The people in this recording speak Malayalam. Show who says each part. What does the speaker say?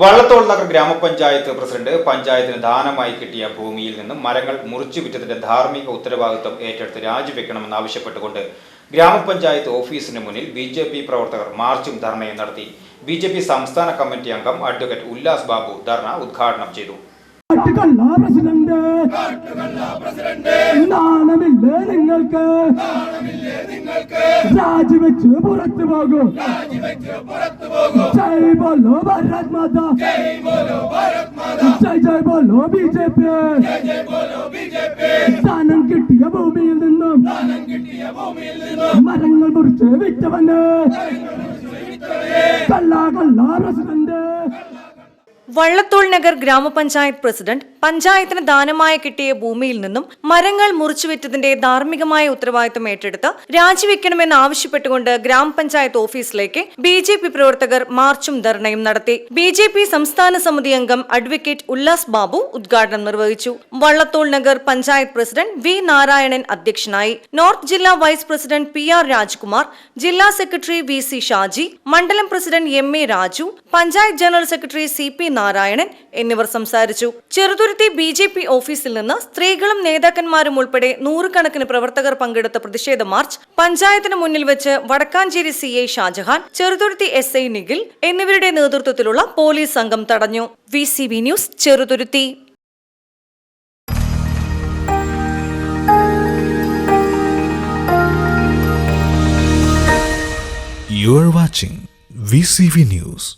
Speaker 1: Vallathol Nagar ഗ്രാമപഞ്ചായത്ത് പ്രസിഡന്റ് പഞ്ചായത്തിന് ദാനമായി കിട്ടിയ ഭൂമിയിൽ നിന്ന് മരങ്ങൾ മുറിച്ചു വിറ്റതിന്റെ ധാർമ്മിക ഉത്തരവാദിത്വം ഏറ്റെടുത്ത് രാജിവെക്കണമെന്നാവശ്യപ്പെട്ടുകൊണ്ട് ഗ്രാമപഞ്ചായത്ത് ഓഫീസിന് മുന്നിൽ ബി ജെ പി പ്രവർത്തകർ മാർച്ചും ധർണയും നടത്തി. ബി ജെ പി സംസ്ഥാന കമ്മിറ്റി അംഗം അഡ്വക്കേറ്റ് ഉല്ലാസ് ബാബു ധർണ ഉദ്ഘാടനം ചെയ്തു.
Speaker 2: കാട്ടുകള്ള പ്രസിഡന്റ്. നാണമില്ലേ നിങ്ങൾക്ക്. രാജിവെച്ച് പുറത്തു പോകും. ജയ് ബോലോ ഭാരത് മാത. ജയ് ജയ് ബോലോ ബി ജെ പി. സ്ഥാനം കിട്ടിയ ഭൂമിയിൽ നിന്നും മരങ്ങൾ മുറിച്ച് വിറ്റവന്. കള്ള കള്ള പ്രസിഡന്റ്.
Speaker 3: വള്ളത്തോൾ നഗർ ഗ്രാമപഞ്ചായത്ത് പ്രസിഡന്റ് പഞ്ചായത്തിന് ദാനമായി കിട്ടിയ ഭൂമിയിൽ നിന്നും മരങ്ങൾ മുറിച്ചുവിറ്റതിന്റെ ധാർമ്മികമായ ഉത്തരവാദിത്തം ഏറ്റെടുത്ത് രാജിവെക്കണമെന്ന് ആവശ്യപ്പെട്ടുകൊണ്ട് ഗ്രാമപഞ്ചായത്ത് ഓഫീസിലേക്ക് ബി ജെ പി പ്രവർത്തകർ മാർച്ചും ധർണയും നടത്തി. ബി ജെ പി സംസ്ഥാന സമിതി അംഗം അഡ്വക്കേറ്റ് ഉല്ലാസ് ബാബു ഉദ്ഘാടനം നിർവഹിച്ചു. വള്ളത്തോൾ നഗർ പഞ്ചായത്ത് പ്രസിഡന്റ് വി നാരായണൻ അധ്യക്ഷനായി. നോർത്ത് ജില്ലാ vice president P R Rajkumar ജില്ലാ സെക്രട്ടറി വി സി ഷാജി മണ്ഡലം president M A Raju panchayat general secretary C P Narayanan എന്നിവർ സംസാരിച്ചു. ചെറുതുരുത്തി ബി ജെ പി ഓഫീസിൽ നിന്ന് സ്ത്രീകളും നേതാക്കന്മാരും ഉൾപ്പെടെ നൂറുകണക്കിന് പ്രവർത്തകർ പങ്കെടുത്ത പ്രതിഷേധ മാർച്ച് പഞ്ചായത്തിന് മുന്നിൽ വെച്ച് Vadakkanchery C I Shajahan Cheruthuruthy S I Nikhil എന്നിവരുടെ നേതൃത്വത്തിലുള്ള പോലീസ് സംഘം തടഞ്ഞു. V C B news Cheruthuruthy.
Speaker 4: You are watching VCV News.